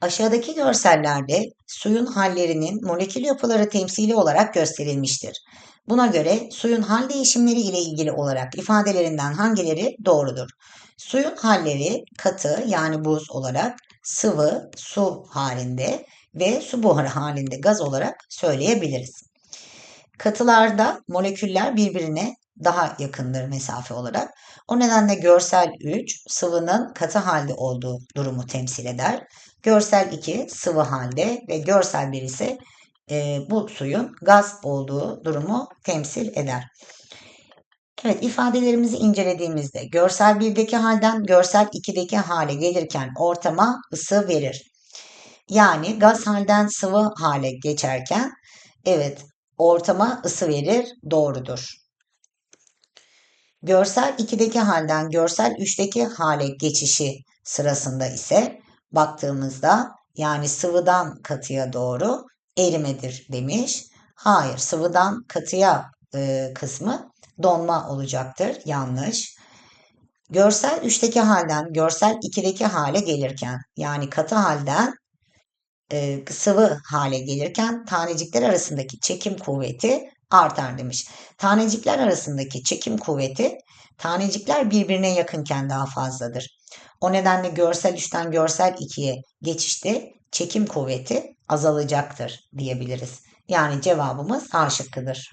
Aşağıdaki görsellerde suyun hallerinin molekül yapıları temsili olarak gösterilmiştir. Buna göre suyun hal değişimleri ile ilgili olarak ifadelerinden hangileri doğrudur? Suyun halleri katı yani buz olarak, sıvı, su halinde ve su buharı halinde gaz olarak söyleyebiliriz. Katılarda moleküller birbirine daha yakındır mesafe olarak. O nedenle görsel 3 sıvının katı halde olduğu durumu temsil eder. Görsel 2 sıvı halde ve görsel 1 ise e, bu suyun gaz olduğu durumu temsil eder. Evet ifadelerimizi incelediğimizde görsel 1'deki halden görsel 2'deki hale gelirken ortama ısı verir. Yani gaz halden sıvı hale geçerken evet ortama ısı verir doğrudur. Görsel 2'deki halden görsel 3'teki hale geçişi sırasında ise baktığımızda yani sıvıdan katıya doğru erimedir demiş. Hayır sıvıdan katıya e, kısmı donma olacaktır. Yanlış. Görsel 3'teki halden görsel 2'deki hale gelirken yani katı halden e, sıvı hale gelirken tanecikler arasındaki çekim kuvveti artar demiş. Tanecikler arasındaki çekim kuvveti tanecikler birbirine yakınken daha fazladır. O nedenle görsel 3'ten görsel 2'ye geçişte çekim kuvveti azalacaktır diyebiliriz. Yani cevabımız A şıkkıdır.